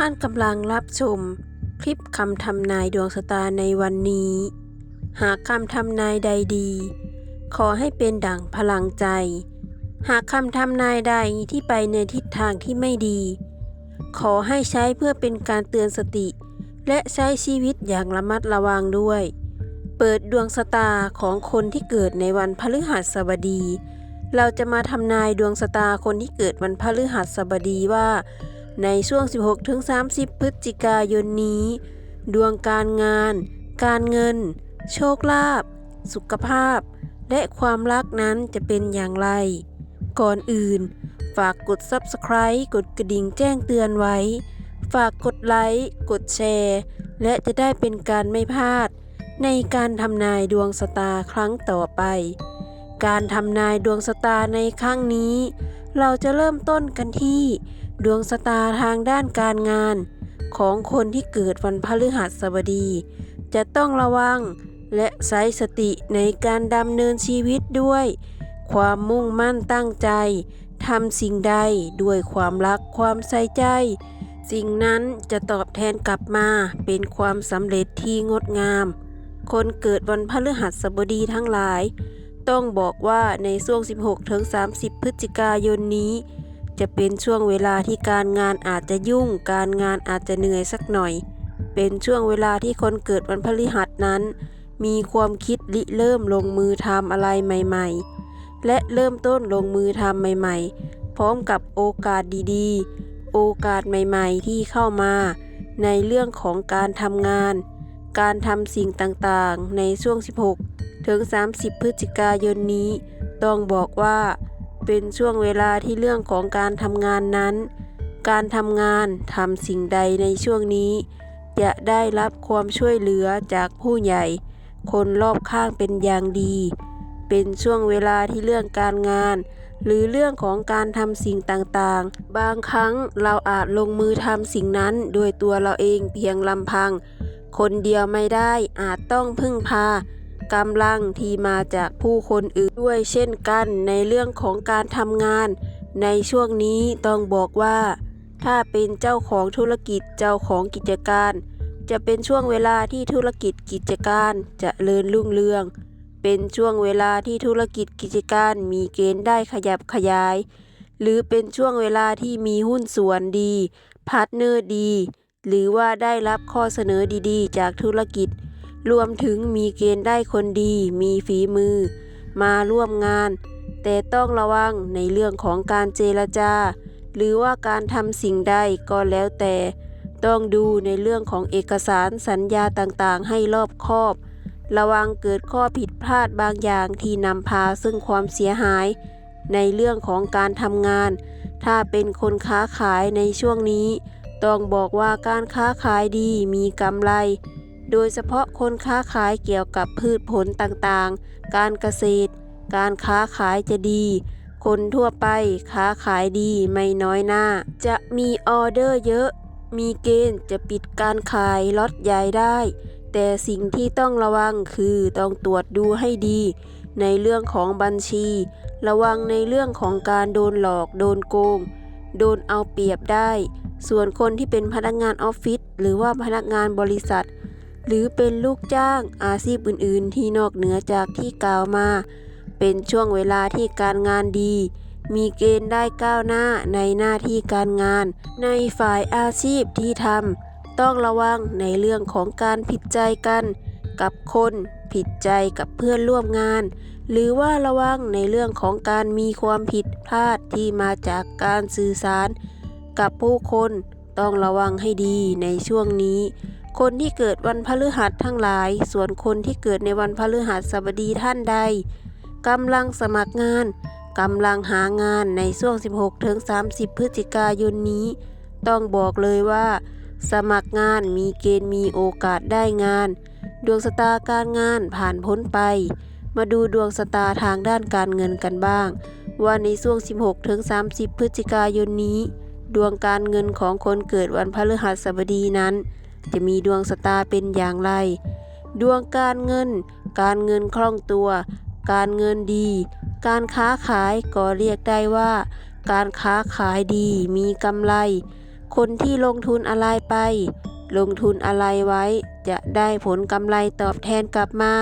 ท่านกำลังรับชม คลิปคำทำนายดวงชะตาในวันนี้ หากคำทำนายใดดี ขอให้เป็นดั่งพลังใจ หากคำทำนายใดที่ไปในทิศทางที่ไม่ดี ขอให้ใช้เพื่อเป็นการเตือนสติ และใช้ชีวิตอย่างระมัดระวังด้วย เปิดดวงชะตาของคนที่เกิดในวันพฤหัสบดี เราจะมาทำนายดวงชะตาคนที่เกิดวันพฤหัสบดีว่า ในช่วง 16-30 พฤศจิกายนนี้ ดวงการงาน การเงิน โชคลาภ สุขภาพ และความรักนั้นจะเป็นอย่างไร ก่อนอื่น ฝากกด Subscribe กดกระดิ่งแจ้งเตือนไว้ ฝากกดไลค์ กดแชร์ และจะได้เป็นการไม่พลาด ในการทำนายดวงชะตาครั้งต่อไป การทำนายดวงชะตาในครั้งนี้ เราจะเริ่มต้นกันที่ ดวงชะตาทางด้านการงาน ของคนที่เกิดวันพฤหัสบดี จะต้องระวังและใช้สติในการดำเนินชีวิตด้วย ความมุ่งมั่นตั้งใจทำสิ่งใดด้วยความรักความใส่ใจ สิ่งนั้นจะตอบแทนกลับมาเป็นความสำเร็จที่งดงาม คนเกิดวันพฤหัสบดีทั้งหลาย ต้องบอกว่าในช่วง 16-30 พฤศจิกายนนี้ จะเป็นช่วงเวลาที่การงานอาจจะยุ่ง การงานอาจจะเหนื่อยสักหน่อย เป็นช่วงเวลาที่คนเกิดวันพฤหัสนั้น มีความคิดริเริ่มลงมือทำอะไรใหม่ ๆ และเริ่มต้นลงมือทำใหม่ ๆ พร้อมกับโอกาสดีๆ โอกาสใหม่ๆ ที่เข้ามา ในเรื่องของการทำงาน การทำสิ่งต่างๆ ในช่วง 16 ถึง 30 พฤศจิกายนนี้ ต้องบอกว่า เป็นช่วงเวลาที่เรื่องของการทำงานนั้น การทำงานทำสิ่งใดในช่วงนี้ จะได้รับความช่วยเหลือจากผู้ใหญ่ คนรอบข้างเป็นอย่างดี เป็นช่วงเวลาที่เรื่องการงาน หรือเรื่องของการทำสิ่งต่างๆ บางครั้งเราอาจลงมือทำสิ่งนั้นโดยตัวเราเองเพียงลำพัง คนเดียวไม่ได้อาจต้องพึ่งพา กำลังที่มาจากผู้คนอื่นด้วยเช่นกันในเรื่องของการทำงาน ในช่วงนี้ต้องบอกว่า ถ้าเป็นเจ้าของธุรกิจเจ้าของกิจการ จะเป็นช่วงเวลาที่ธุรกิจกิจการจเจะเริญรุ่งเรือง เป็นช่วงเวลาที่ธุรกิจกิจการมีเกณฑ์ได้ขยับขยาย หรือเป็นช่วงเวลาที่มีหุ้นส่วนดีพาร์ทเนอร์ดี หรือว่าได้รับข้อเสนอดีๆ จากธุรกิจ รวมถึงมีเกณฑ์ได้คนดี มีฝีมือ มาร่วมงาน แต่ต้องระวังในเรื่องของการเจรจา หรือว่าการทำสิ่งใดก็แล้วแต่ ต้องดูในเรื่องของเอกสารสัญญาต่างๆ ให้รอบคอบ ระวังเกิดข้อผิดพลาดบางอย่างที่นำพาซึ่งความเสียหาย ในเรื่องของการทำงาน ถ้าเป็นคนค้าขายในช่วงนี้ ต้องบอกว่าการค้าขายดีมีกำไร โดยเฉพาะคนค้าขายเกี่ยวกับพืชผลต่างๆ การเกษตร การค้าขายจะดี คนทั่วไปค้าขายดีไม่น้อยหน้า จะมีออเดอร์เยอะ มีเกณฑ์จะปิดการขายล็อตใหญ่ได้ แต่สิ่งที่ต้องระวังคือต้องตรวจดูให้ดี ในเรื่องของบัญชี ระวังในเรื่องของการโดนหลอกโดนโกง โดนเอาเปรียบได้ ส่วนคนที่เป็นพนักงานออฟฟิศหรือว่าพนักงานบริษัท หรือเป็นลูกจ้างอาชีพอื่นๆ ที่นอกเหนือจากที่กล่าวมา เป็นช่วงเวลาที่การงานดี มีเกณฑ์ได้ก้าวหน้าในหน้าที่การงาน ในฝ่ายอาชีพที่ทำต้องระวังในเรื่องของการผิดใจกัน กับคนผิดใจกับเพื่อนร่วมงาน หรือว่าระวังในเรื่องของการมีความผิดพลาดที่มาจากการสื่อสาร กับผู้คนต้องระวังให้ดีในช่วงนี้ คนที่เกิดวันพฤหัสทั้งหลาย ส่วนคนที่เกิดในวันพฤหัสบดีท่านใดกำลังสมัครงานกำลังหางานในช่วง 16-30 พฤศจิกายนนี้ ต้องบอกเลยว่า สมัครงานมีเกณฑ์มีโอกาสได้งาน ดวงชะตาการงานผ่านพ้นไป มาดูดวงชะตาทางด้านการเงินกันบ้าง ว่าในช่วง 16-30 พฤศจิกายนนี้ ดวงการเงินของคนเกิดวันพฤหัสบดีนั้น จะมีดวงชะตาเป็นอย่างไร ดวงการเงิน การเงินคล่องตัว การเงินดี การค้าขายก็เรียกได้ว่า การค้าขายดีมีกำไร คนที่ลงทุนอะไรไป ลงทุนอะไรไว้ จะได้ผลกำไรตอบแทนกลับมา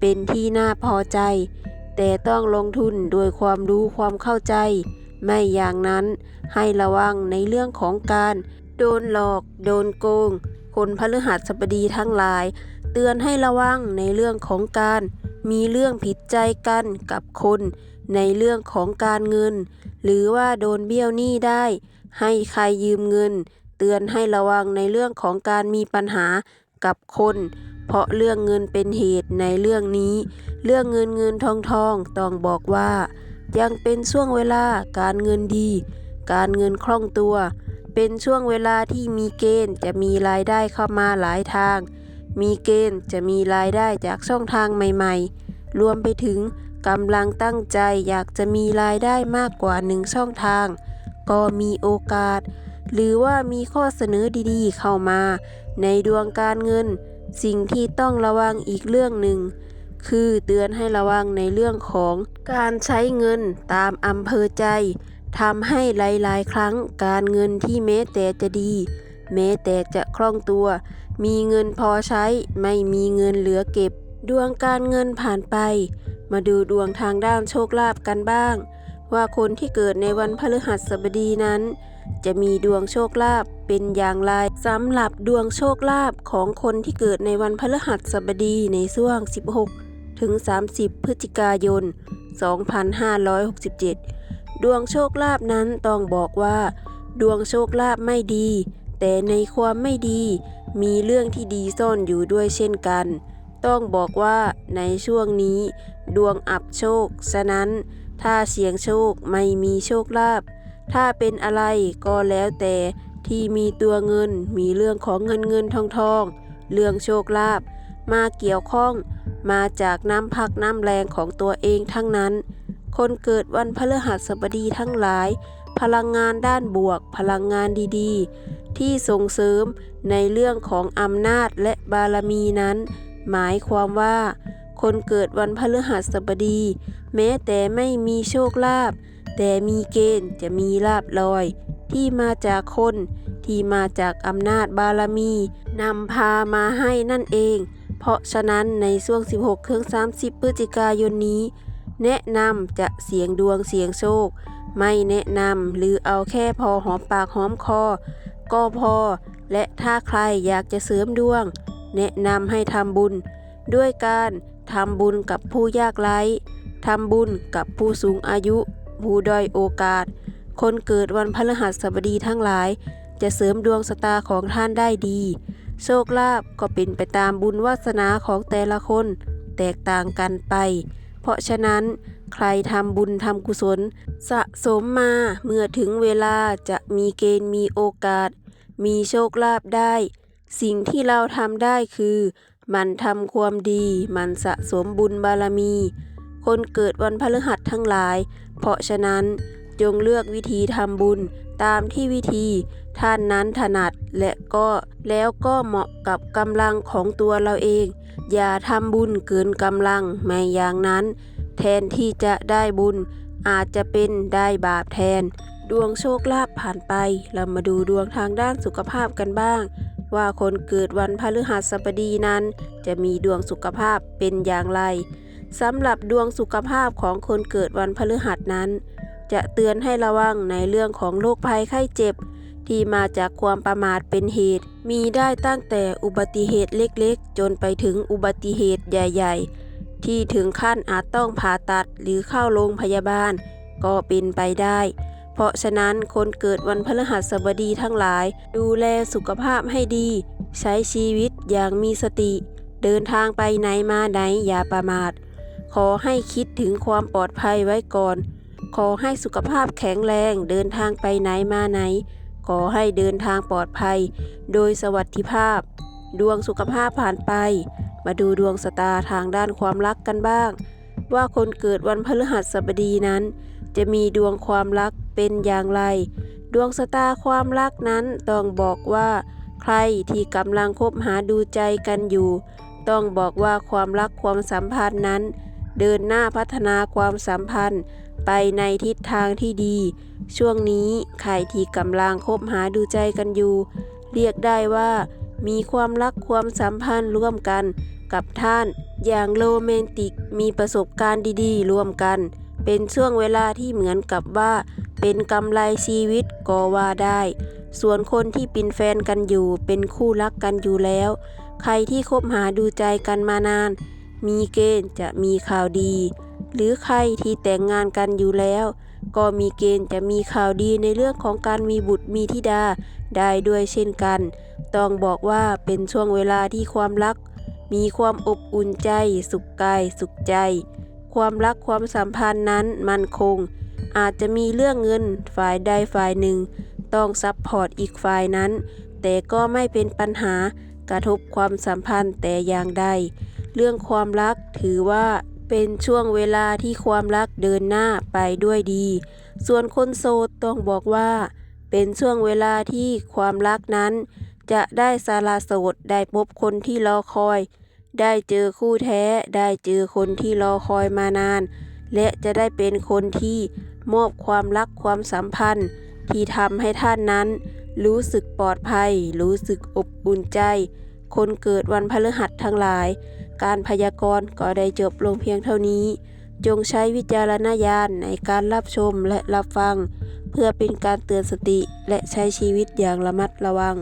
เป็นที่น่าพอใจ แต่ต้องลงทุนโดยความรู้ความเข้าใจ ไม่อย่างนั้นให้ระวังในเรื่องของการโดนหลอก โดนโกง คนพฤหัสบดีทั้งหลาย เตือนให้ระวังในเรื่องของการ มีเรื่องผิดใจกันกับคน ในเรื่องของการเงิน หรือว่าโดนเบี้ยวหนี้ได้ ให้ใครยืมเงิน เตือนให้ระวังในเรื่องของการมีปัญหากับคน เพราะเรื่องเงินเป็นเหตุในเรื่องนี้ เรื่องเงินเงินทองทองต้องบอกว่า ยังเป็นช่วงเวลาการเงินดี การเงินคล่องตัว เป็นช่วงเวลาที่มีเกณฑ์จะมีรายได้เข้ามาหลายทาง มีเกณฑ์จะมีรายได้จากช่องทางใหม่ ๆ รวมไปถึงกำลังตั้งใจอยากจะมีรายได้มากกว่าหนึ่งช่องทาง ก็มีโอกาส หรือว่ามีข้อเสนอดีๆ เข้ามา ในดวงการเงิน สิ่งที่ต้องระวังอีกเรื่องหนึ่ง คือเตือนให้ระวังในเรื่องของการใช้เงินตามอำเภอใจ ทำให้หลายๆ ครั้งการเงินที่แม้แต่จะดี แม้แต่จะคล่องตัว มีเงินพอใช้ไม่มีเงินเหลือเก็บ ดวงการเงินผ่านไป มาดูดวงทางด้านโชคลาภกันบ้าง ว่าคนที่เกิดในวันพฤหัสบดีนั้น จะมีดวงโชคลาภเป็นอย่างไรสำหรับดวงโชคลาภของคนที่เกิดในวันพฤหัสบดีในช่วง 16 ถึง 30 พฤศจิกายน 2567 ดวงโชคลาภนั้นต้องบอกว่า ดวงโชคลาภไม่ดี แต่ในความไม่ดี มีเรื่องที่ดีซ่อนอยู่ด้วยเช่นกัน ต้องบอกว่าในช่วงนี้ ดวงอับโชค ฉะนั้น ถ้าเสียงโชคไม่มีโชคลาภถ้าเป็นอะไรก็แล้วแต่ที่มีตัวเงินมีเรื่องของเงินเงินทองทองเรื่องโชคลาภมาเกี่ยวข้อง มาจากน้ำพักน้ำแรงของตัวเองทั้งนั้น คนเกิดวันพฤหัสบดีทั้งหลาย พลังงานด้านบวก พลังงานดีๆ ที่ส่งเสริมในเรื่องของอำนาจและบารมีนั้น หมายความว่า คนเกิดวันพฤหัสบดี แม้แต่ไม่มีโชคลาภแต่มีเกณฑ์จะมีลาบลอย ที่มาจากคนที่มาจากอำนาจบารมีนำพามาให้นั่นเอง เพราะฉะนั้นในช่วง 16 ถึง 30 พฤศจิกายนนี้ แนะนำจะเสียงดวงเสียงโชค ไม่แนะนำหรือเอาแค่พอหอมปากหอมคอ ก็พอ และถ้าใครอยากจะเสริมดวง แนะนำให้ทำบุญ ด้วยการทำบุญกับผู้ยากไร้ทำบุญกับผู้สูงอายุ ผู้ด้อยโอกาส คนเกิดวันพฤหัสบดีทั้งหลาย จะเสริมดวงชะตาของท่านได้ดี โชคลาภก็เป็นไปตามบุญวาสนาของแต่ละคน แตกต่างกันไป เพราะฉะนั้น ใครทำบุญทำกุศล สะสมมาเมื่อถึงเวลาจะมีเกณฑ์มีโอกาส มีโชคลาภได้ สิ่งที่เราทำได้คือมันทำความดี มันสะสมบุญบารมี คนเกิดวันพฤหัสทั้งหลาย เพราะฉะนั้นจงเลือกวิธีทำบุญตามที่วิธีท่านนั้นถนัดและก็แล้วก็เหมาะกับกำลังของตัวเราเอง อย่าทำบุญเกินกำลังไม่อย่างนั้น แทนที่จะได้บุญ อาจจะเป็นได้บาปแทน ดวงโชคลาภผ่านไป เรามาดูดวงทางด้านสุขภาพกันบ้าง ว่าคนเกิดวันพฤหัสบดีนั้น จะมีดวงสุขภาพเป็นอย่างไรสำหรับดวงสุขภาพของคนเกิดวันพฤหัสนั้น จะเตือนให้ระวังในเรื่องของโรคภัยไข้เจ็บ ที่มาจากความประมาทเป็นเหตุ มีได้ตั้งแต่อุบัติเหตุเล็กๆ จนไปถึงอุบัติเหตุใหญ่ ๆ ที่ถึงขั้นอาจต้องผ่าตัดหรือเข้าโรงพยาบาล ก็เป็นไปได้ เพราะฉะนั้นคนเกิดวันพฤหัสบดีทั้งหลาย ดูแลสุขภาพให้ดี ใช้ชีวิตอย่างมีสติ เดินทางไปไหนมาไหนอย่าประมาท ขอให้คิดถึงความปลอดภัยไว้ก่อน ขอให้สุขภาพแข็งแรงเดินทางไปไหนมาไหน ขอให้เดินทางปลอดภัย โดยสวัสดิภาพ ดวงสุขภาพผ่านไป มาดูดวงสตาร์ทางด้านความรักกันบ้าง ว่าคนเกิดวันพฤหัสบดีนั้น จะมีดวงความรักเป็นอย่างไร ดวงสตาร์ความรักนั้นต้องบอกว่า ใครที่กำลังคบหาดูใจกันอยู่ ต้องบอกว่าความรักความสัมพันธ์นั้น เดินหน้าพัฒนาความสัมพันธ์ ไปในทิศทางที่ดี ช่วงนี้ใครที่กำลังคบหาดูใจกันอยู่ เรียกได้ว่า มีความรักความสัมพันธ์ร่วมกันกับท่าน อย่างโรแมนติกมีประสบการณ์ดีๆ ร่วมกัน เป็นช่วงเวลาที่เหมือนกับว่า เป็นกำไรชีวิตก็ว่าได้ ส่วนคนที่เป็นแฟนกันอยู่ เป็นคู่รักกันอยู่แล้ว ใครที่คบหาดูใจกันมานาน มีเกณฑ์จะมีข่าวดี หรือใครที่แต่งงานกันอยู่แล้ว ก็มีเกณฑ์จะมีข่าวดีในเรื่องของการมีบุตรมีธิดาได้ด้วยเช่นกัน ต้องบอกว่าเป็นช่วงเวลาที่ความรัก มีความอบอุ่นใจ สุขกาย สุขใจ ความรักความสัมพันธ์นั้นมั่นคง อาจจะมีเรื่องเงินฝ่ายใดฝ่ายหนึ่ง ต้องซัพพอร์ตอีกฝ่ายนั้น แต่ก็ไม่เป็นปัญหากระทบความสัมพันธ์แต่อย่างใด เรื่องความรักถือว่า เป็นช่วงเวลาที่ความรักเดินหน้าไปด้วยดี ส่วนคนโสดต้องบอกว่า เป็นช่วงเวลาที่ความรักนั้น จะได้สาระโสดได้พบคนที่รอคอย ได้เจอคู่แท้ได้เจอคนที่รอคอยมานาน และจะได้เป็นคนที่มอบความรักความสัมพันธ์ ที่ทำให้ท่านนั้น รู้สึกปลอดภัย รู้สึกอบอุ่นใจ คนเกิดวันพฤหัสทั้งหลาย การพยากรณ์ก็ได้จบลงเพียงเท่านี้ จงใช้วิจารณญาณในการรับชมและรับฟัง เพื่อเป็นการเตือนสติและใช้ชีวิตอย่างระมัดระวัง